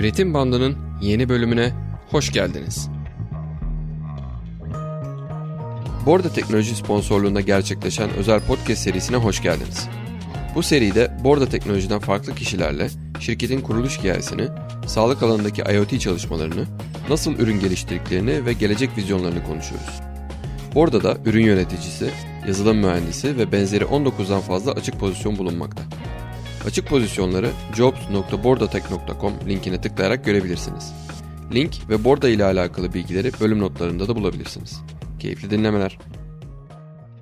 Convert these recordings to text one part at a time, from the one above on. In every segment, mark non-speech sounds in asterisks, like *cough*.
Üretim Bandı'nın yeni bölümüne hoş geldiniz. Borda Teknoloji sponsorluğunda gerçekleşen özel podcast serisine hoş geldiniz. Bu seride Borda Teknoloji'den farklı kişilerle şirketin kuruluş hikayesini, sağlık alanındaki IoT çalışmalarını, nasıl ürün geliştirdiklerini ve gelecek vizyonlarını konuşuyoruz. Borda'da ürün yöneticisi, yazılım mühendisi ve benzeri 19'dan fazla açık pozisyon bulunmakta. Açık pozisyonları jobs.bordatech.com linkine tıklayarak görebilirsiniz. Link ve Borda ile alakalı bilgileri bölüm notlarında da bulabilirsiniz. Keyifli dinlemeler.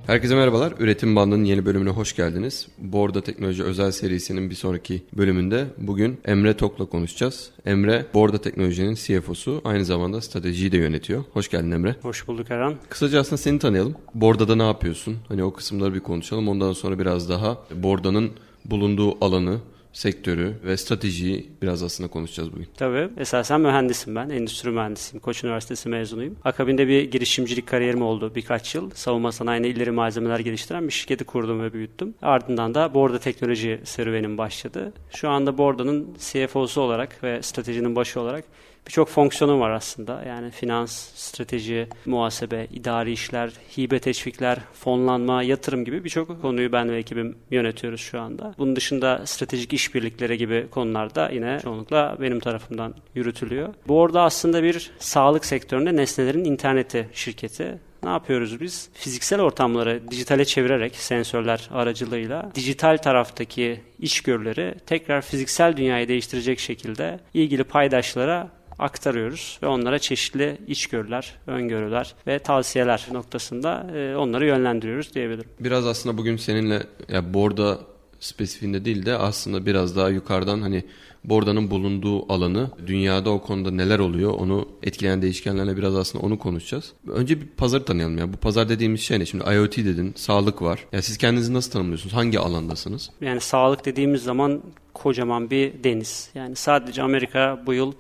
Herkese merhabalar. Üretim Bandı'nın yeni bölümüne hoş geldiniz. Borda Teknoloji özel serisinin bir sonraki bölümünde bugün Emre Tok'la konuşacağız. Emre, Borda Teknoloji'nin CFO'su, aynı zamanda stratejiyi de yönetiyor. Hoş geldin Emre. Hoş bulduk Erhan. Kısaca aslında seni tanıyalım. Borda'da ne yapıyorsun? Hani o kısımları bir konuşalım. Ondan sonra biraz daha Borda'nın bulunduğu alanı, sektörü ve stratejiyi biraz aslında konuşacağız bugün. Tabii. Esasen mühendisim ben. Endüstri mühendisiyim. Koç Üniversitesi mezunuyum. Akabinde bir girişimcilik kariyerim oldu birkaç yıl. Savunma sanayine ileri malzemeler geliştiren bir şirketi kurdum ve büyüttüm. Ardından da Borda teknoloji serüvenim başladı. Şu anda Borda'nın CFO'su olarak ve stratejinin başı olarak birçok fonksiyonu var aslında. Yani finans, strateji, muhasebe, idari işler, hibe teşvikler, fonlanma, yatırım gibi birçok konuyu ben ve ekibim yönetiyoruz şu anda. Bunun dışında stratejik işbirlikleri gibi konularda yine çoğunlukla benim tarafımdan yürütülüyor. Bu orada aslında bir sağlık sektöründe nesnelerin interneti şirketi. Ne yapıyoruz biz? Fiziksel ortamları dijitale çevirerek sensörler aracılığıyla dijital taraftaki içgörüleri tekrar fiziksel dünyayı değiştirecek şekilde ilgili paydaşlara aktarıyoruz ve onlara çeşitli içgörüler, öngörüler ve tavsiyeler noktasında e, onları yönlendiriyoruz diyebilirim. Biraz aslında bugün seninle ya Borda spesifiğinde değil de aslında biraz daha yukarıdan hani Borda'nın bulunduğu alanı, dünyada o konuda neler oluyor onu etkileyen değişkenlerle biraz aslında onu konuşacağız. Önce bir pazarı tanıyalım ya. Bu pazar dediğimiz şey ne? Şimdi IoT dedin, sağlık var. Ya siz kendinizi nasıl tanımlıyorsunuz? Hangi alandasınız? Yani sağlık dediğimiz zaman kocaman bir deniz. Yani sadece Amerika bu yıl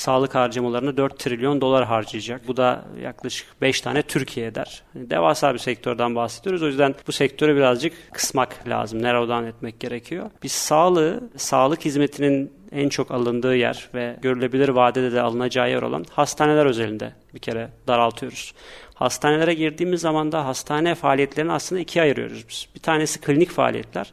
sağlık harcamalarını 4 trilyon dolar harcayacak. Bu da yaklaşık 5 tane Türkiye eder. Devasa bir sektörden bahsediyoruz. O yüzden bu sektörü birazcık kısmak lazım. Narrowdown etmek gerekiyor. Biz sağlığı, sağlık hizmetinin en çok alındığı yer ve görülebilir vadede de alınacağı yer olan hastaneler özelinde bir kere daraltıyoruz. Hastanelere girdiğimiz zaman da hastane faaliyetlerini aslında ikiye ayırıyoruz biz. Bir tanesi klinik faaliyetler.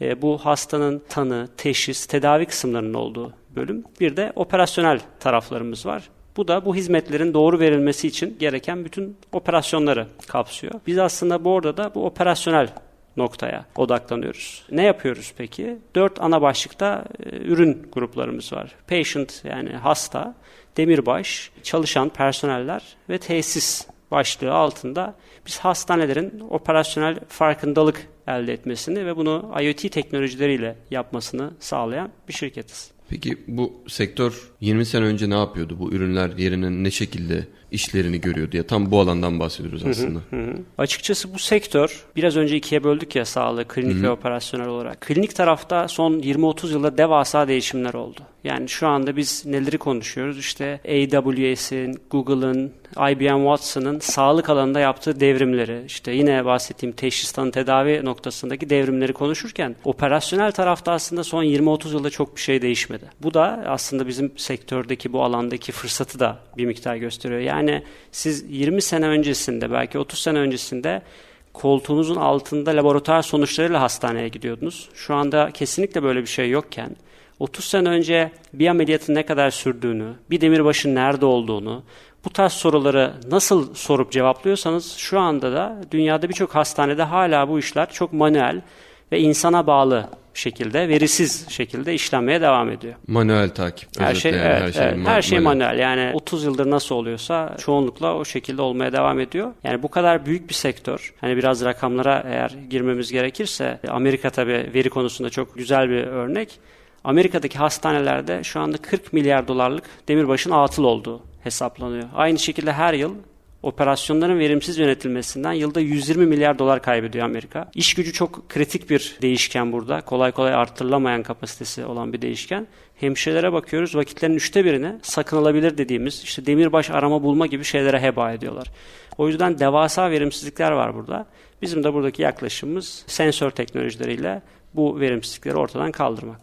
E, bu hastanın tanı, teşhis, tedavi kısımlarının olduğu bölüm. Bir de operasyonel taraflarımız var. Bu da bu hizmetlerin doğru verilmesi için gereken bütün operasyonları kapsıyor. Biz aslında bu orada da bu operasyonel noktaya odaklanıyoruz. Ne yapıyoruz peki? Dört ana başlıkta e, ürün gruplarımız var. Patient yani hasta, demirbaş, çalışan personeller ve tesis başlığı altında biz hastanelerin operasyonel farkındalık elde etmesini ve bunu IoT teknolojileriyle yapmasını sağlayan bir şirketiz. Peki bu sektör 20 sene önce ne yapıyordu? Bu ürünler yerine ne şekilde işlerini görüyordu ya tam bu alandan bahsediyoruz aslında. Hı hı hı. Açıkçası bu sektör biraz önce ikiye böldük ya sağlığı klinik hı hı. ve operasyonel olarak. Klinik tarafta son 20-30 yılda devasa değişimler oldu. Yani şu anda biz neleri konuşuyoruz? İşte AWS'in, Google'ın, IBM Watson'ın sağlık alanında yaptığı devrimleri, işte yine bahsettiğim teşhis tanı tedavi noktasındaki devrimleri konuşurken operasyonel tarafta aslında son 20-30 yılda çok bir şey değişmedi. Bu da aslında bizim sektördeki bu alandaki fırsatı da bir miktar gösteriyor. Yani siz 20 sene öncesinde belki 30 sene öncesinde koltuğunuzun altında laboratuvar sonuçlarıyla hastaneye gidiyordunuz. Şu anda kesinlikle böyle bir şey yokken 30 sene önce bir ameliyatın ne kadar sürdüğünü, bir demirbaşın nerede olduğunu, bu tarz soruları nasıl sorup cevaplıyorsanız şu anda da dünyada birçok hastanede hala bu işler çok manuel ve insana bağlı şekilde, verisiz şekilde işlenmeye devam ediyor. Manuel takip. Her şey, yani, evet, her şey, evet, ma- her şey manuel. manuel. Yani 30 yıldır nasıl oluyorsa çoğunlukla o şekilde olmaya devam ediyor. Yani bu kadar büyük bir sektör. Hani biraz rakamlara eğer girmemiz gerekirse Amerika tabii veri konusunda çok güzel bir örnek. Amerika'daki hastanelerde şu anda 40 milyar dolarlık demirbaşın atıl olduğu hesaplanıyor. Aynı şekilde her yıl operasyonların verimsiz yönetilmesinden yılda 120 milyar dolar kaybediyor Amerika. İş gücü çok kritik bir değişken burada. Kolay kolay arttırılamayan kapasitesi olan bir değişken. Hemşirelere bakıyoruz vakitlerin üçte birini sakınılabilir dediğimiz işte demirbaş arama bulma gibi şeylere heba ediyorlar. O yüzden devasa verimsizlikler var burada. Bizim de buradaki yaklaşımımız sensör teknolojileriyle bu verimsizlikleri ortadan kaldırmak.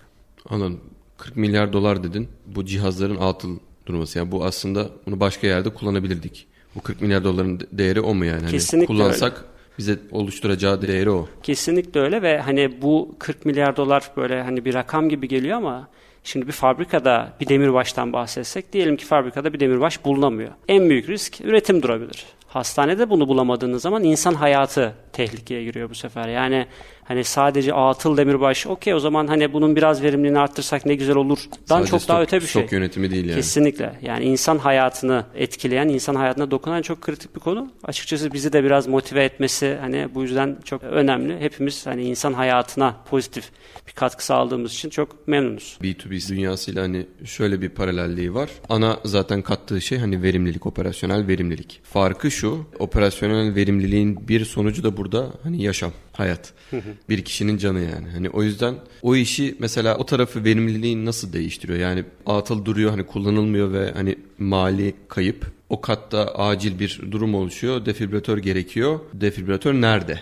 Anladım. 40 milyar dolar dedin. Bu cihazların atıl durması. Yani bu aslında bunu başka yerde kullanabilirdik. Bu 40 milyar doların de- değeri o mu yani? Hani Kesinlikle kullansak bize oluşturacağı değeri o. Kesinlikle öyle ve hani bu 40 milyar dolar böyle hani bir rakam gibi geliyor ama şimdi bir fabrikada bir demirbaştan bahsetsek diyelim ki fabrikada bir demirbaş bulunamıyor. En büyük risk üretim durabilir. Hastanede bunu bulamadığınız zaman insan hayatı tehlikeye giriyor bu sefer. Yani hani sadece atıl demirbaş okey o zaman hani bunun biraz verimliliğini arttırsak ne güzel olur. Dan çok daha stok- öte bir şey. Stok yönetimi değil yani. Kesinlikle. Yani insan hayatını etkileyen, insan hayatına dokunan çok kritik bir konu. Açıkçası bizi de biraz motive etmesi hani bu yüzden çok önemli. Hepimiz hani insan hayatına pozitif bir katkı sağladığımız için çok memnunuz. B2B dünyasıyla hani şöyle bir paralelliği var. Ana zaten kattığı şey hani verimlilik, operasyonel verimlilik. Farkı şu, operasyonel verimliliğin bir sonucu da burada hani yaşam, hayat. bir kişinin canı yani. Hani o yüzden o işi mesela o tarafı verimliliği nasıl değiştiriyor? Yani atıl duruyor hani kullanılmıyor ve hani mali kayıp. O katta acil bir durum oluşuyor. Defibrilatör gerekiyor. Defibrilatör nerede?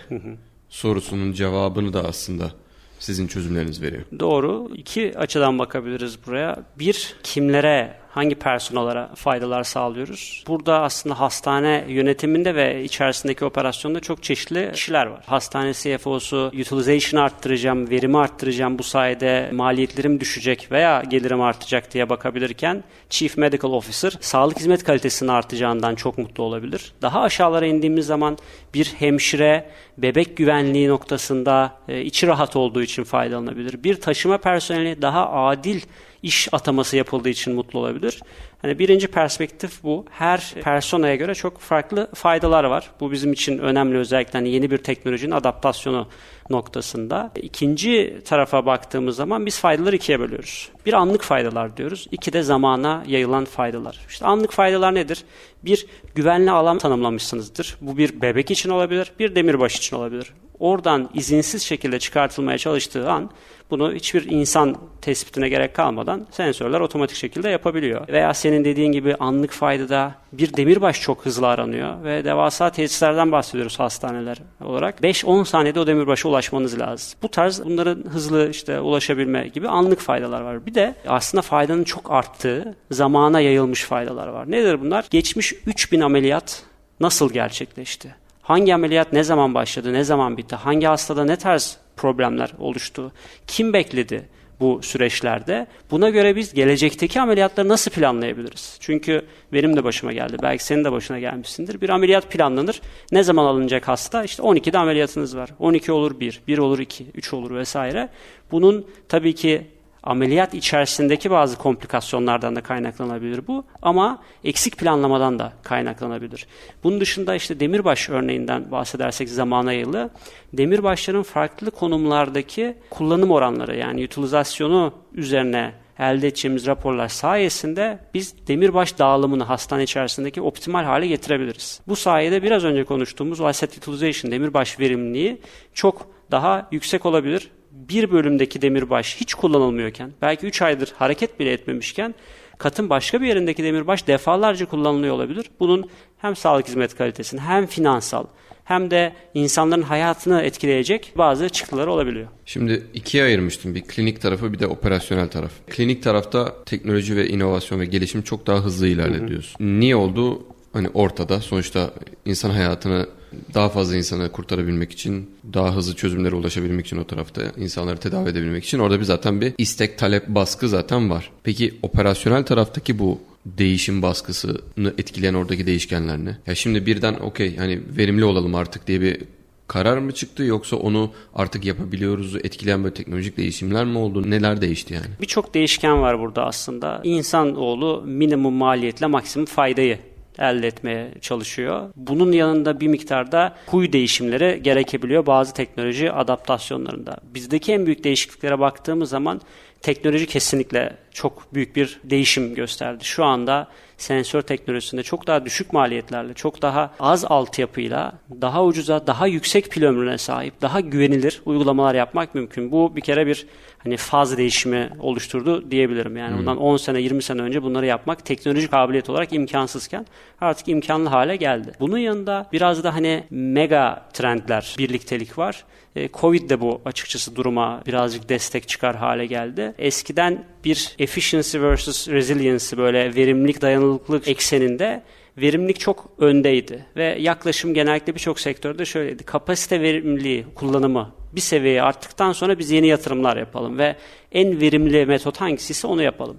Sorusunun cevabını da aslında sizin çözümleriniz veriyor. Doğru. İki açıdan bakabiliriz buraya. Bir, kimlere, hangi personelara faydalar sağlıyoruz? Burada aslında hastane yönetiminde ve içerisindeki operasyonda çok çeşitli kişiler var. Hastane CFO'su, utilization arttıracağım, verimi arttıracağım, bu sayede maliyetlerim düşecek veya gelirim artacak diye bakabilirken Chief Medical Officer sağlık hizmet kalitesini artacağından çok mutlu olabilir. Daha aşağılara indiğimiz zaman bir hemşire bebek güvenliği noktasında e, içi rahat olduğu için faydalanabilir. Bir taşıma personeli daha adil iş ataması yapıldığı için mutlu olabilir. Hani birinci perspektif bu. Her personaya göre çok farklı faydalar var. Bu bizim için önemli özellikle hani yeni bir teknolojinin adaptasyonu noktasında. İkinci tarafa baktığımız zaman biz faydaları ikiye bölüyoruz. Bir anlık faydalar diyoruz. İki de zamana yayılan faydalar. İşte anlık faydalar nedir? Bir güvenli alan tanımlamışsınızdır. Bu bir bebek için olabilir, bir demirbaş için olabilir. Oradan izinsiz şekilde çıkartılmaya çalıştığı an bunu hiçbir insan tespitine gerek kalmadan sensörler otomatik şekilde yapabiliyor. Veya senin dediğin gibi anlık faydada bir demirbaş çok hızlı aranıyor ve devasa tesislerden bahsediyoruz hastaneler olarak. 5-10 saniyede o demirbaşa ulaşmanız lazım. Bu tarz bunların hızlı işte ulaşabilme gibi anlık faydalar var. Bir de aslında faydanın çok arttığı, zamana yayılmış faydalar var. Nedir bunlar? Geçmiş 3000 ameliyat nasıl gerçekleşti? Hangi ameliyat ne zaman başladı, ne zaman bitti? Hangi hastada ne tarz problemler oluştu? Kim bekledi bu süreçlerde? Buna göre biz gelecekteki ameliyatları nasıl planlayabiliriz? Çünkü benim de başıma geldi. Belki senin de başına gelmişsindir. Bir ameliyat planlanır. Ne zaman alınacak hasta? İşte 12'de ameliyatınız var. 12 olur 1, 1 olur 2, 3 olur vesaire. Bunun tabii ki ameliyat içerisindeki bazı komplikasyonlardan da kaynaklanabilir bu ama eksik planlamadan da kaynaklanabilir. Bunun dışında işte demirbaş örneğinden bahsedersek zamana yayılı demirbaşların farklı konumlardaki kullanım oranları yani utilizasyonu üzerine elde edeceğimiz raporlar sayesinde biz demirbaş dağılımını hastane içerisindeki optimal hale getirebiliriz. Bu sayede biraz önce konuştuğumuz asset utilization demirbaş verimliliği çok daha yüksek olabilir bir bölümdeki demirbaş hiç kullanılmıyorken, belki 3 aydır hareket bile etmemişken, katın başka bir yerindeki demirbaş defalarca kullanılıyor olabilir. Bunun hem sağlık hizmet kalitesini hem finansal hem de insanların hayatını etkileyecek bazı çıktıları olabiliyor. Şimdi ikiye ayırmıştım. Bir klinik tarafı bir de operasyonel taraf. Klinik tarafta teknoloji ve inovasyon ve gelişim çok daha hızlı ilerliyorsun. Niye oldu? Hani ortada. Sonuçta insan hayatını daha fazla insanı kurtarabilmek için, daha hızlı çözümlere ulaşabilmek için o tarafta insanları tedavi edebilmek için orada bir zaten bir istek, talep, baskı zaten var. Peki operasyonel taraftaki bu değişim baskısını etkileyen oradaki değişkenler ne? Ya şimdi birden okey hani verimli olalım artık diye bir karar mı çıktı yoksa onu artık yapabiliyoruz etkileyen böyle teknolojik değişimler mi oldu? Neler değişti yani? Birçok değişken var burada aslında. İnsanoğlu minimum maliyetle maksimum faydayı elde etmeye çalışıyor. Bunun yanında bir miktarda huy değişimleri gerekebiliyor bazı teknoloji adaptasyonlarında. Bizdeki en büyük değişikliklere baktığımız zaman teknoloji kesinlikle çok büyük bir değişim gösterdi. Şu anda sensör teknolojisinde çok daha düşük maliyetlerle, çok daha az altyapıyla, daha ucuza, daha yüksek pil ömrüne sahip, daha güvenilir uygulamalar yapmak mümkün. Bu bir kere bir hani faz değişimi oluşturdu diyebilirim. Yani bundan 10 sene, 20 sene önce bunları yapmak teknolojik kabiliyet olarak imkansızken artık imkanlı hale geldi. Bunun yanında biraz da hani mega trendler, birliktelik var. E, Covid de bu açıkçası duruma birazcık destek çıkar hale geldi. Eskiden bir efficiency versus resilience böyle verimlilik dayanıklılık ekseninde verimlilik çok öndeydi ve yaklaşım genellikle birçok sektörde şöyleydi. Kapasite verimliliği kullanımı bir seviyeye arttıktan sonra biz yeni yatırımlar yapalım ve en verimli metot hangisiyse onu yapalım.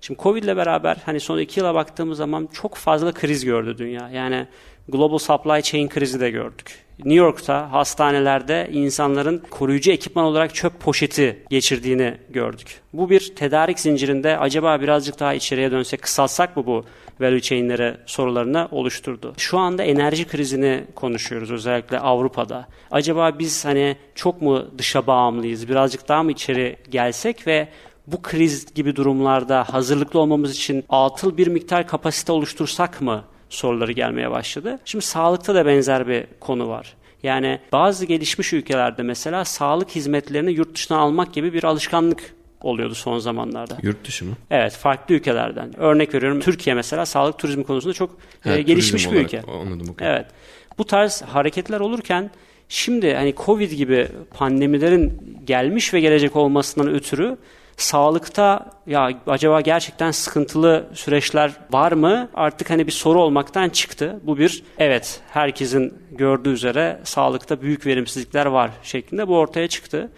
Şimdi Covid ile beraber hani son iki yıla baktığımız zaman çok fazla kriz gördü dünya. Yani global supply chain krizi de gördük. New York'ta hastanelerde insanların koruyucu ekipman olarak çöp poşeti geçirdiğini gördük. Bu bir tedarik zincirinde acaba birazcık daha içeriye dönsek kısaltsak mı bu value chain'lere sorularını oluşturdu. Şu anda enerji krizini konuşuyoruz özellikle Avrupa'da. Acaba biz hani çok mu dışa bağımlıyız? Birazcık daha mı içeri gelsek ve bu kriz gibi durumlarda hazırlıklı olmamız için atıl bir miktar kapasite oluştursak mı soruları gelmeye başladı. Şimdi sağlıkta da benzer bir konu var. Yani bazı gelişmiş ülkelerde mesela sağlık hizmetlerini yurt dışına almak gibi bir alışkanlık oluyordu son zamanlarda. Yurt dışı mı? Evet, farklı ülkelerden. Örnek veriyorum Türkiye mesela sağlık turizmi konusunda çok Ha, e, gelişmiş bir olarak. ülke. Anladım. okey. Evet. Bu tarz hareketler olurken şimdi hani Covid gibi pandemilerin gelmiş ve gelecek olmasından ötürü sağlıkta ya acaba gerçekten sıkıntılı süreçler var mı? Artık hani bir soru olmaktan çıktı. Bu bir evet herkesin gördüğü üzere sağlıkta büyük verimsizlikler var şeklinde bu ortaya çıktı.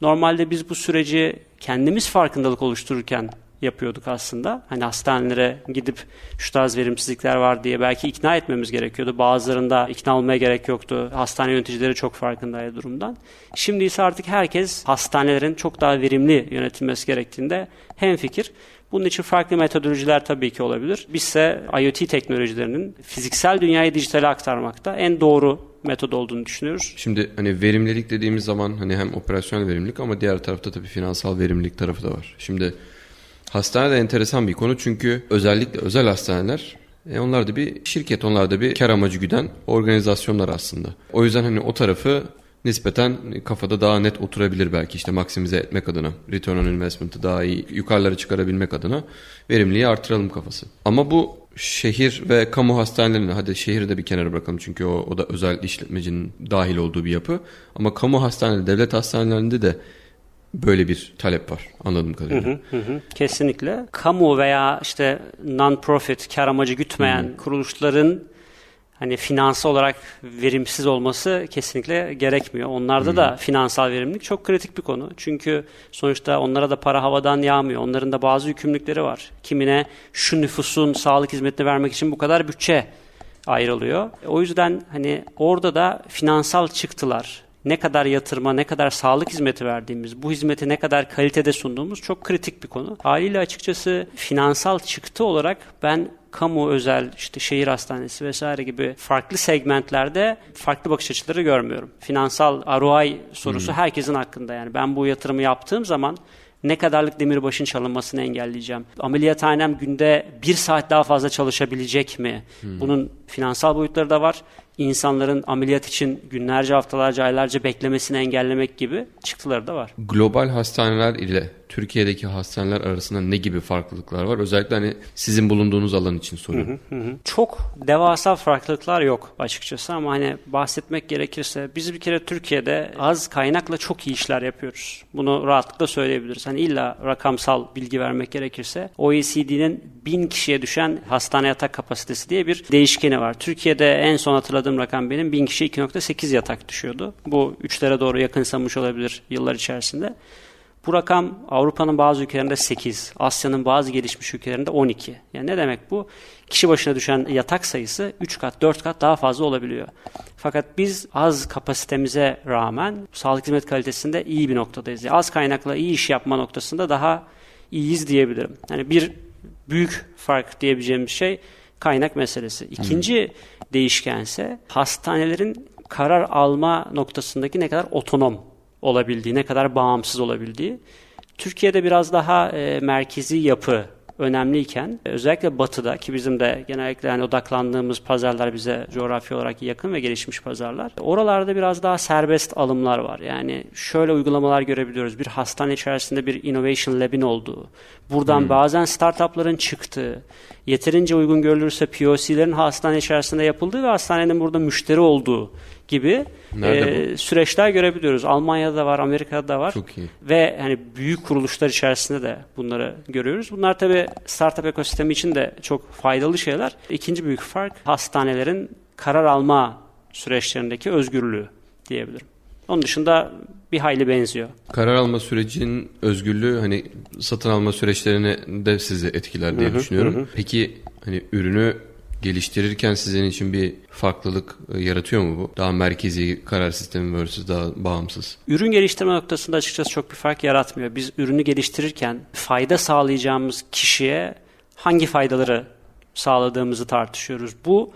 Normalde biz bu süreci kendimiz farkındalık oluştururken yapıyorduk aslında. Hani hastanelere gidip şu tarz verimsizlikler var diye belki ikna etmemiz gerekiyordu. Bazılarında ikna olmaya gerek yoktu. Hastane yöneticileri çok farkındaydı durumdan. Şimdi ise artık herkes hastanelerin çok daha verimli yönetilmesi gerektiğinde hemfikir. Bunun için farklı metodolojiler tabii ki olabilir. Bizse IoT teknolojilerinin fiziksel dünyayı dijitale aktarmakta en doğru metod olduğunu düşünüyoruz. Şimdi hani verimlilik dediğimiz zaman hani hem operasyonel verimlilik ama diğer tarafta tabii finansal verimlilik tarafı da var. Şimdi hastane de enteresan bir konu çünkü özellikle özel hastaneler e, onlar da bir şirket, onlar da bir kar amacı güden organizasyonlar aslında. O yüzden hani o tarafı nispeten kafada daha net oturabilir belki işte maksimize etmek adına, return on investment'ı daha iyi yukarılara çıkarabilmek adına verimliliği artıralım kafası. Ama bu şehir ve kamu hastanelerinde hadi şehri de bir kenara bırakalım çünkü o, o da özel işletmecinin dahil olduğu bir yapı. Ama kamu hastaneleri, devlet hastanelerinde de böyle bir talep var anladığım kadarıyla. Hı hı, kesinlikle. Kamu veya işte non-profit, kar amacı gütmeyen kuruluşların hani finansal olarak verimsiz olması kesinlikle gerekmiyor. Onlarda da finansal verimlilik çok kritik bir konu. Çünkü sonuçta onlara da para havadan yağmıyor. Onların da bazı yükümlülükleri var. Kimine şu nüfusun sağlık hizmetini vermek için bu kadar bütçe ayrılıyor. O yüzden hani orada da finansal çıktılar, ne kadar yatırıma, ne kadar sağlık hizmeti verdiğimiz, bu hizmeti ne kadar kalitede sunduğumuz çok kritik bir konu. Haliyle açıkçası finansal çıktı olarak ben kamu, özel, işte şehir hastanesi vesaire gibi farklı segmentlerde farklı bakış açıları görmüyorum. Finansal ROI sorusu herkesin hakkında yani. Ben bu yatırımı yaptığım zaman ne kadarlık demirbaşın çalınmasını engelleyeceğim? Ameliyathanem günde bir saat daha fazla çalışabilecek mi? Bunun finansal boyutları da var. İnsanların ameliyat için günlerce, haftalarca, aylarca beklemesini engellemek gibi çıktıları da var. Global hastaneler ile Türkiye'deki hastaneler arasında ne gibi farklılıklar var? Özellikle hani sizin bulunduğunuz alan için soruyorum. Hı hı. Çok devasa farklılıklar yok açıkçası ama hani bahsetmek gerekirse biz bir kere Türkiye'de az kaynakla çok iyi işler yapıyoruz. Bunu rahatlıkla söyleyebiliriz. Hani illa rakamsal bilgi vermek gerekirse OECD'nin bin kişiye düşen hastane yatak kapasitesi diye bir değişkeni var. Türkiye'de en son hatırladığım rakam benim bin kişi 2.8 yatak düşüyordu. Bu üçlere doğru yakınsamış olabilir yıllar içerisinde. Bu rakam Avrupa'nın bazı ülkelerinde 8, Asya'nın bazı gelişmiş ülkelerinde 12. Yani ne demek bu? Kişi başına düşen yatak sayısı 3 kat, 4 kat daha fazla olabiliyor. Fakat biz az kapasitemize rağmen sağlık hizmet kalitesinde iyi bir noktadayız. Yani az kaynakla iyi iş yapma noktasında daha iyiyiz diyebilirim. Yani bir büyük fark diyebileceğimiz şey kaynak meselesi. İkinci değişkense hastanelerin karar alma noktasındaki ne kadar otonom olabildiği, ne kadar bağımsız olabildiği. Türkiye'de biraz daha e, merkezi yapı önemliyken özellikle batıda ki bizim de genellikle yani odaklandığımız pazarlar bize coğrafi olarak yakın ve gelişmiş pazarlar. Oralarda biraz daha serbest alımlar var. Yani şöyle uygulamalar görebiliyoruz. Bir hastane içerisinde bir innovation lab'in olduğu. Buradan bazen startupların çıktığı, yeterince uygun görülürse POC'lerin hastane içerisinde yapıldığı ve hastanenin burada müşteri olduğu gibi Nerede e, süreçler görebiliyoruz. Almanya'da da var, Amerika'da da var. Çok iyi. Ve hani büyük kuruluşlar içerisinde de bunları görüyoruz. Bunlar tabii startup ekosistemi için de çok faydalı şeyler. İkinci büyük fark hastanelerin karar alma süreçlerindeki özgürlüğü diyebilirim. Onun dışında bir hayli benziyor. Karar alma sürecinin özgürlüğü hani satın alma süreçlerini de sizi etkiler diye düşünüyorum. Peki hani ürünü geliştirirken sizin için bir farklılık e, yaratıyor mu bu? Daha merkezi karar sistemi versus daha bağımsız. Ürün geliştirme noktasında açıkçası çok bir fark yaratmıyor. Biz ürünü geliştirirken fayda sağlayacağımız kişiye hangi faydaları sağladığımızı tartışıyoruz. Bu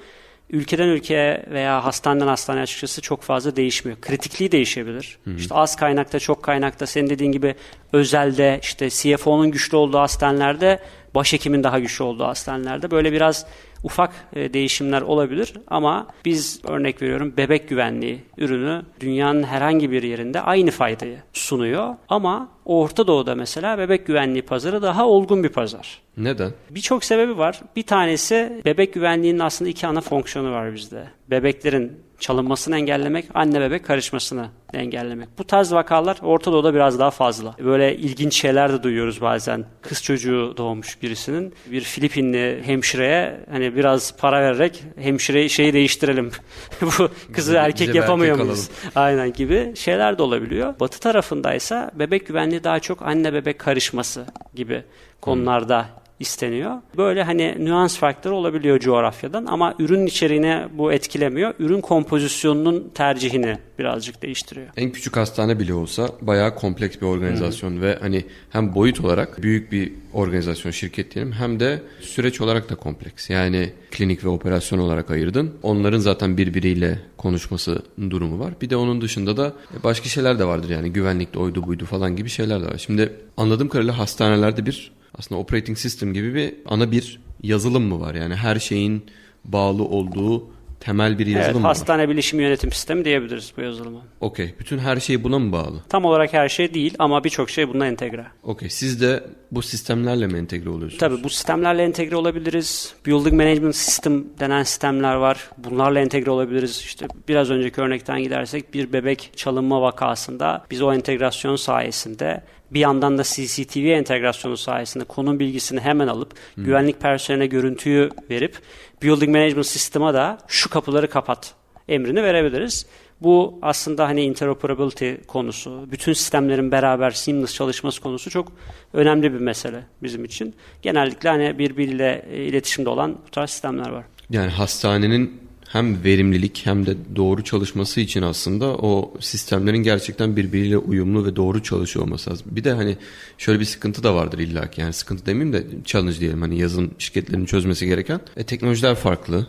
ülkeden ülkeye veya hastaneden hastaneye açıkçası çok fazla değişmiyor. Kritikliği değişebilir. İşte az kaynakta, çok kaynakta, senin dediğin gibi özelde, işte CFO'nun güçlü olduğu hastanelerde, başhekimin daha güçlü olduğu hastanelerde böyle biraz ufak e, değişimler olabilir ama biz örnek veriyorum bebek güvenliği ürünü dünyanın herhangi bir yerinde aynı faydayı sunuyor ama Orta Doğu'da mesela bebek güvenliği pazarı daha olgun bir pazar. Neden? Birçok sebebi var. Bir tanesi bebek güvenliğinin aslında iki ana fonksiyonu var bizde. Bebeklerin çalınmasını engellemek, anne bebek karışmasını engellemek. Bu tarz vakalar Orta Doğu'da biraz daha fazla. Böyle ilginç şeyler de duyuyoruz bazen. Kız çocuğu doğmuş birisinin bir Filipinli hemşireye hani biraz para vererek hemşire şeyi değiştirelim. *laughs* Bu kızı erkek bize yapamıyor erkek muyuz? Aynen gibi şeyler de olabiliyor. Batı tarafındaysa bebek güvenliği daha çok anne bebek karışması gibi konularda isteniyor. Böyle hani nüans farkları olabiliyor coğrafyadan ama ürün içeriğine bu etkilemiyor. Ürün kompozisyonunun tercihini birazcık değiştiriyor. En küçük hastane bile olsa bayağı kompleks bir organizasyon ve hani hem boyut olarak büyük bir organizasyon şirket diyelim hem de süreç olarak da kompleks. Yani klinik ve operasyon olarak ayırdın. Onların zaten birbiriyle konuşması durumu var. Bir de onun dışında da başka şeyler de vardır yani güvenlikte oydu buydu falan gibi şeyler de var. Şimdi anladığım kadarıyla hastanelerde bir aslında operating system gibi bir ana bir yazılım mı var? Yani her şeyin bağlı olduğu temel bir yazılım Evet, mı var? hastane bilişim yönetim sistemi diyebiliriz bu yazılıma. Okey. Bütün her şey buna mı bağlı? Tam olarak her şey değil ama birçok şey buna entegre. Okey. Siz de bu sistemlerle mi entegre oluyorsunuz? Tabii bu sistemlerle entegre olabiliriz. Building Management System denen sistemler var. Bunlarla entegre olabiliriz. İşte biraz önceki örnekten gidersek bir bebek çalınma vakasında biz o entegrasyon sayesinde bir yandan da CCTV entegrasyonu sayesinde konum bilgisini hemen alıp güvenlik personeline görüntüyü verip Building Management System'a da şu kapıları kapat emrini verebiliriz. Bu aslında hani interoperability konusu, bütün sistemlerin beraber seamless çalışması konusu çok önemli bir mesele bizim için. Genellikle hani birbiriyle e, iletişimde olan bu tarz sistemler var. Yani hastanenin hem verimlilik hem de doğru çalışması için aslında o sistemlerin gerçekten birbiriyle uyumlu ve doğru çalışıyor olması lazım. Bir de hani şöyle bir sıkıntı da vardır illaki. Yani sıkıntı demeyeyim de challenge diyelim hani yazılım şirketlerinin çözmesi gereken. E, teknolojiler farklı.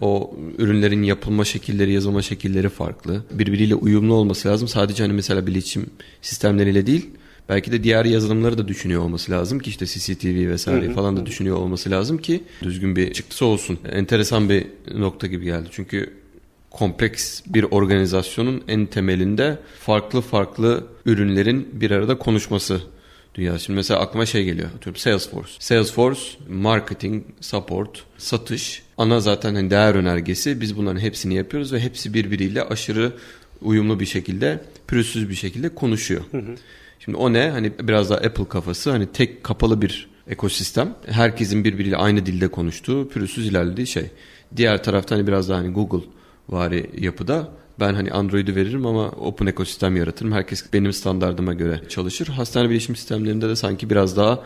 O ürünlerin yapılma şekilleri, yazılma şekilleri farklı. Birbiriyle uyumlu olması lazım. Sadece hani mesela bilişim sistemleriyle değil Belki de diğer yazılımları da düşünüyor olması lazım ki işte CCTV vesaire falan da düşünüyor olması lazım ki düzgün bir çıktısı olsun. Enteresan bir nokta gibi geldi. Çünkü kompleks bir organizasyonun en temelinde farklı farklı ürünlerin bir arada konuşması dünya. Şimdi mesela aklıma şey geliyor. Atıyorum Salesforce. Salesforce, marketing, support, satış. Ana zaten hani değer önergesi. Biz bunların hepsini yapıyoruz ve hepsi birbiriyle aşırı uyumlu bir şekilde, pürüzsüz bir şekilde konuşuyor. Şimdi o ne? Hani biraz daha Apple kafası. Hani tek kapalı bir ekosistem. Herkesin birbiriyle aynı dilde konuştuğu, pürüzsüz ilerlediği şey. Diğer tarafta hani biraz daha hani Google vari yapıda ben hani Android'i veririm ama open ekosistem yaratırım. Herkes benim standardıma göre çalışır. Hastane bilişim sistemlerinde de sanki biraz daha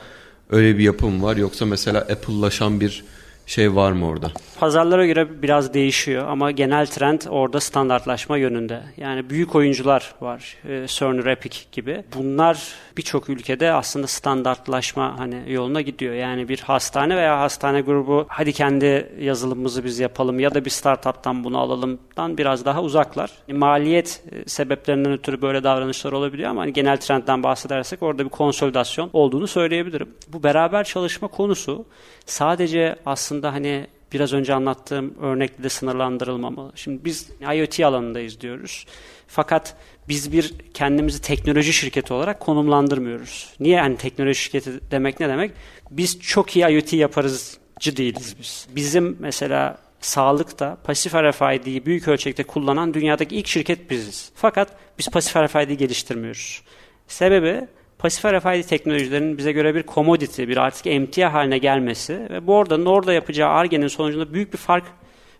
öyle bir yapım var. Yoksa mesela Apple'laşan bir şey var mı orada? Pazarlara göre biraz değişiyor ama genel trend orada standartlaşma yönünde. Yani büyük oyuncular var. E, Epic gibi. Bunlar birçok ülkede aslında standartlaşma hani yoluna gidiyor. Yani bir hastane veya hastane grubu hadi kendi yazılımımızı biz yapalım ya da bir startuptan bunu alalımdan biraz daha uzaklar. Maliyet e, sebeplerinden ötürü böyle davranışlar olabiliyor ama hani genel trendden bahsedersek orada bir konsolidasyon olduğunu söyleyebilirim. Bu beraber çalışma konusu sadece aslında hani biraz önce anlattığım örnekle de sınırlandırılmamalı. Şimdi biz IoT alanındayız diyoruz. Fakat biz bir kendimizi teknoloji şirketi olarak konumlandırmıyoruz. Niye yani teknoloji şirketi demek ne demek? Biz çok iyi IoT yaparızcı değiliz biz. Bizim mesela sağlıkta pasif RFID'yi büyük ölçekte kullanan dünyadaki ilk şirket biziz. Fakat biz pasif RFID'yi geliştirmiyoruz. Sebebi pasif RFID teknolojilerinin bize göre bir commodity, bir artık emtia haline gelmesi ve bu oradanın orada yapacağı ARGE'nin sonucunda büyük bir fark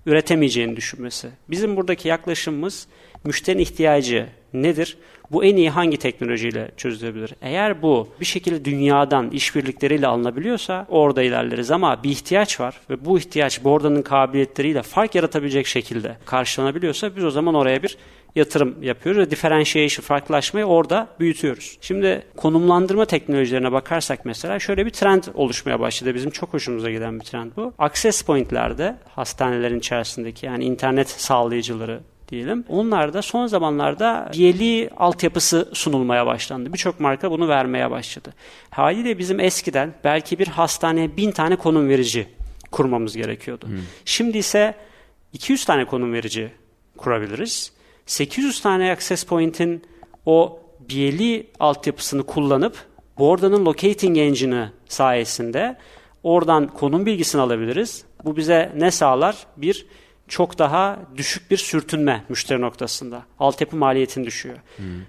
üretemeyeceğini düşünmesi. Bizim buradaki yaklaşımımız müşterinin ihtiyacı nedir? Bu en iyi hangi teknolojiyle çözülebilir? Eğer bu bir şekilde dünyadan işbirlikleriyle alınabiliyorsa orada ilerleriz ama bir ihtiyaç var ve bu ihtiyaç Borda'nın kabiliyetleriyle fark yaratabilecek şekilde karşılanabiliyorsa biz o zaman oraya bir yatırım yapıyoruz ve differentiation, farklılaşmayı orada büyütüyoruz. Şimdi konumlandırma teknolojilerine bakarsak mesela şöyle bir trend oluşmaya başladı. Bizim çok hoşumuza giden bir trend bu. Access point'lerde hastanelerin içerisindeki yani internet sağlayıcıları diyelim. Onlar da son zamanlarda BLE altyapısı sunulmaya başlandı. Birçok marka bunu vermeye başladı. Haliyle bizim eskiden belki bir hastaneye bin tane konum verici kurmamız gerekiyordu. Şimdi ise 200 tane konum verici kurabiliriz. 800 tane access point'in o BLE altyapısını kullanıp Borda'nın locating engine'ı sayesinde oradan konum bilgisini alabiliriz. Bu bize ne sağlar? Bir, çok daha düşük bir sürtünme müşteri noktasında. Altyapı maliyetin düşüyor.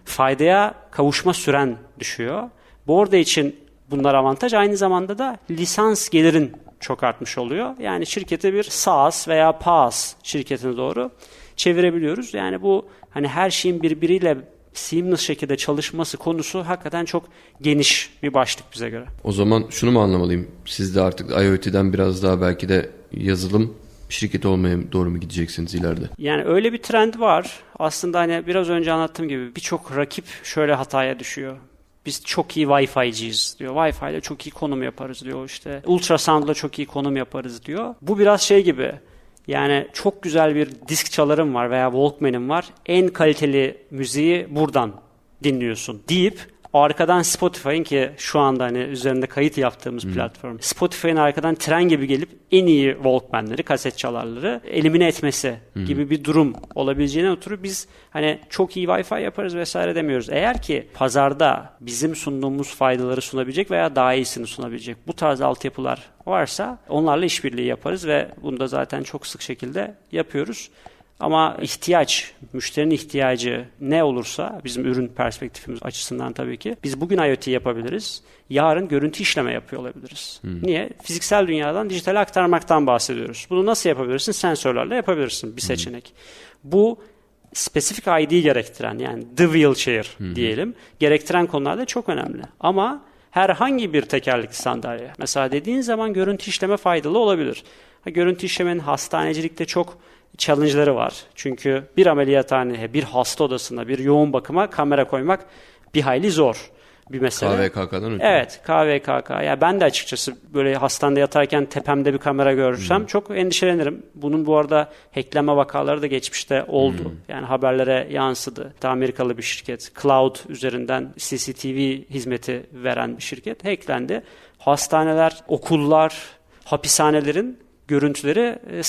Faydaya kavuşma süren düşüyor. Borda için bunlar avantaj. Aynı zamanda da lisans gelirin çok artmış oluyor. Yani şirketi bir SaaS veya PaaS şirketine doğru çevirebiliyoruz. Yani bu hani her şeyin birbiriyle seamless şekilde çalışması konusu hakikaten çok geniş bir başlık bize göre. O zaman şunu mu anlamalıyım? Siz de artık IoT'den biraz daha belki de yazılım şirketi olmaya doğru mu gideceksiniz ileride? Yani öyle bir trend var. Aslında hani biraz önce anlattığım gibi birçok rakip şöyle hataya düşüyor. Biz çok iyi Wi-Fi'ciyiz diyor. Wi-Fi ile çok iyi konum yaparız diyor işte. Ultrasound'la çok iyi konum yaparız diyor. Bu biraz şey gibi. Yani çok güzel bir disk çalarım var veya Walkman'im var. En kaliteli müziği buradan dinliyorsun deyip arkadan Spotify'ın ki şu anda hani üzerinde kayıt yaptığımız platform. Spotify'ın arkadan tren gibi gelip en iyi Walkman'leri, kaset çalarları elimine etmesi gibi bir durum olabileceğine oturup biz hani çok iyi Wi-Fi yaparız vesaire demiyoruz. Eğer ki pazarda bizim sunduğumuz faydaları sunabilecek veya daha iyisini sunabilecek bu tarz altyapılar varsa onlarla işbirliği yaparız ve bunu da zaten çok sık şekilde yapıyoruz. Ama ihtiyaç, müşterinin ihtiyacı ne olursa bizim ürün perspektifimiz açısından tabii ki biz bugün IoT yapabiliriz. Yarın görüntü işleme yapıyor olabiliriz. Niye? Fiziksel dünyadan dijitale aktarmaktan bahsediyoruz. Bunu nasıl yapabilirsin? Sensörlerle yapabilirsin bir seçenek. Bu spesifik ID gerektiren yani the wheelchair diyelim gerektiren konularda çok önemli. Ama herhangi bir tekerlekli sandalye mesela dediğin zaman görüntü işleme faydalı olabilir. Ha, görüntü işlemenin hastanecilikte çok challenge'ları var. Çünkü bir ameliyathaneye, bir hasta odasına, bir yoğun bakıma kamera koymak bir hayli zor bir mesele. KVKK'dan ötürü. Evet KVKK. Ya ben de açıkçası böyle hastanede yatarken tepemde bir kamera görsem çok endişelenirim. Bunun bu arada hackleme vakaları da geçmişte oldu. Yani haberlere yansıdı. Amerikalı bir şirket Cloud üzerinden CCTV hizmeti veren bir şirket hacklendi. Hastaneler, okullar, hapishanelerin görüntüleri e,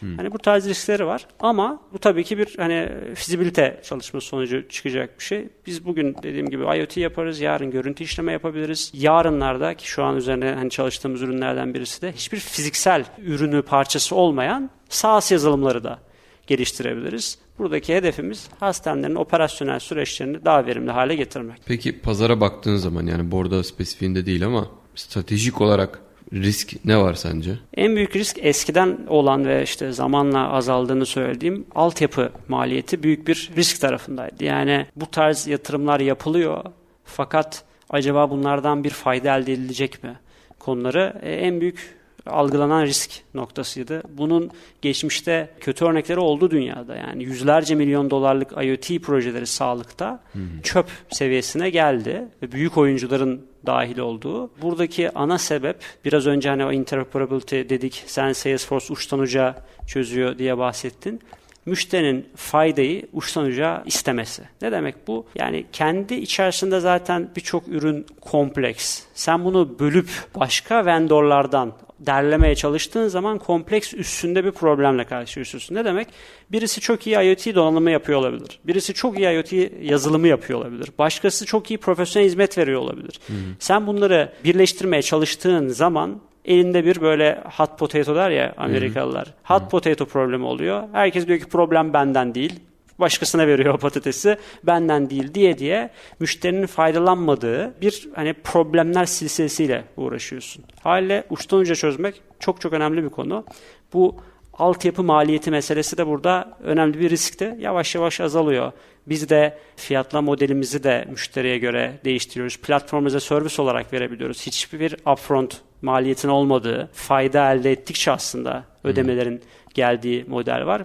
sızdı. Hani bu tarz riskleri var ama bu tabii ki bir hani fizibilite çalışması sonucu çıkacak bir şey. Biz bugün dediğim gibi IoT yaparız, yarın görüntü işleme yapabiliriz. Yarınlarda ki şu an üzerine hani çalıştığımız ürünlerden birisi de hiçbir fiziksel ürünü parçası olmayan SaaS yazılımları da geliştirebiliriz. Buradaki hedefimiz hastanelerin operasyonel süreçlerini daha verimli hale getirmek. Peki pazara baktığın zaman yani borda spesifiğinde değil ama stratejik olarak risk ne var sence? En büyük risk eskiden olan ve işte zamanla azaldığını söylediğim altyapı maliyeti büyük bir risk tarafındaydı. Yani bu tarz yatırımlar yapılıyor fakat acaba bunlardan bir fayda elde edilecek mi konuları e, en büyük algılanan risk noktasıydı. Bunun geçmişte kötü örnekleri oldu dünyada. Yani yüzlerce milyon dolarlık IoT projeleri sağlıkta çöp seviyesine geldi ve büyük oyuncuların dahil olduğu. Buradaki ana sebep biraz önce hani o interoperability dedik. Sen Salesforce uçtan uca çözüyor diye bahsettin müşterinin faydayı uçtan uca istemesi. Ne demek bu? Yani kendi içerisinde zaten birçok ürün kompleks. Sen bunu bölüp başka vendorlardan derlemeye çalıştığın zaman kompleks üstünde bir problemle karşılaşıyorsun. Ne demek? Birisi çok iyi IoT donanımı yapıyor olabilir. Birisi çok iyi IoT yazılımı yapıyor olabilir. Başkası çok iyi profesyonel hizmet veriyor olabilir. Sen bunları birleştirmeye çalıştığın zaman elinde bir böyle hot potato der ya Amerikalılar. Hot potato problemi oluyor. Herkes diyor ki problem benden değil. Başkasına veriyor o patatesi. Benden değil diye diye müşterinin faydalanmadığı bir hani problemler silsilesiyle uğraşıyorsun. Haliyle uçtan uca çözmek çok çok önemli bir konu. Bu altyapı maliyeti meselesi de burada önemli bir riskti. Yavaş yavaş azalıyor. Biz de fiyatla modelimizi de müşteriye göre değiştiriyoruz. Platformuza servis olarak verebiliyoruz. Hiçbir upfront maliyetin olmadığı, fayda elde ettikçe aslında ödemelerin geldiği model var.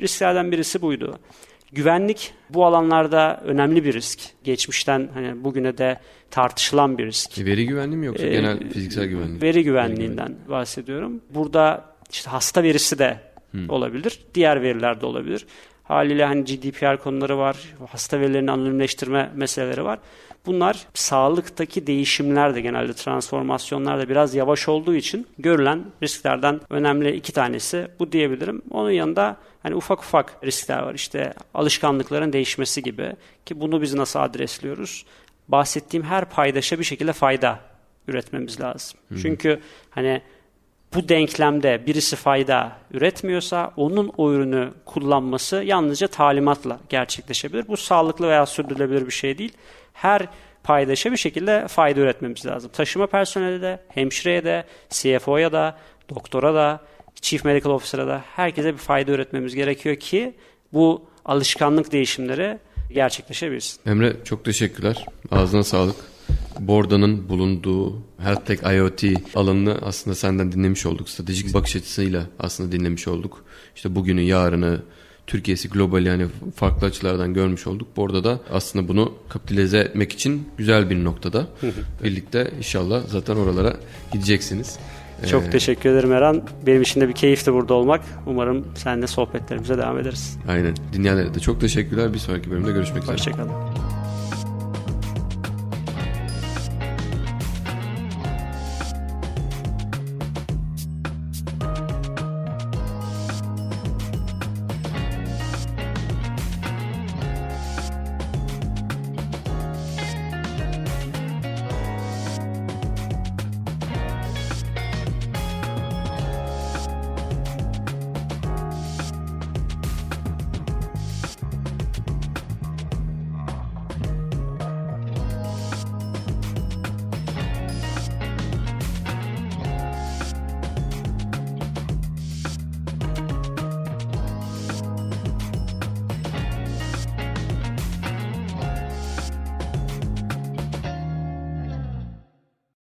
Risklerden birisi buydu. Güvenlik bu alanlarda önemli bir risk. Geçmişten hani bugüne de tartışılan bir risk. Veri güvenliği mi yoksa Ee, genel fiziksel güvenlik? Veri güvenliğinden bahsediyorum. Burada işte hasta verisi de olabilir. Diğer veriler de olabilir. Haliyle hani GDPR konuları var. Hasta verilerini anonimleştirme meseleleri var. Bunlar sağlıktaki değişimler de genelde transformasyonlar da biraz yavaş olduğu için görülen risklerden önemli iki tanesi bu diyebilirim. Onun yanında hani ufak ufak riskler var. İşte alışkanlıkların değişmesi gibi ki bunu biz nasıl adresliyoruz? Bahsettiğim her paydaşa bir şekilde fayda üretmemiz lazım. Çünkü hani bu denklemde birisi fayda üretmiyorsa onun o ürünü kullanması yalnızca talimatla gerçekleşebilir. Bu sağlıklı veya sürdürülebilir bir şey değil. Her paydaşa bir şekilde fayda üretmemiz lazım. Taşıma personeli de, hemşireye de, CFO'ya da, doktora da, Chief Medical Officer'a da herkese bir fayda üretmemiz gerekiyor ki bu alışkanlık değişimleri gerçekleşebilsin. Emre çok teşekkürler. Ağzına sağlık. Borda'nın bulunduğu Health Tech IoT alanını aslında senden dinlemiş olduk. Stratejik bakış açısıyla aslında dinlemiş olduk. İşte bugünü, yarını, Türkiye'si global yani farklı açılardan görmüş olduk. Borda da aslında bunu kapitalize etmek için güzel bir noktada. Birlikte inşallah zaten oralara gideceksiniz. Çok Ee, teşekkür ederim Eren. Benim için de bir keyifti burada olmak. Umarım seninle sohbetlerimize devam ederiz. Aynen. Dinleyenlere de çok teşekkürler. Bir sonraki bölümde görüşmek üzere. Hoşçakalın.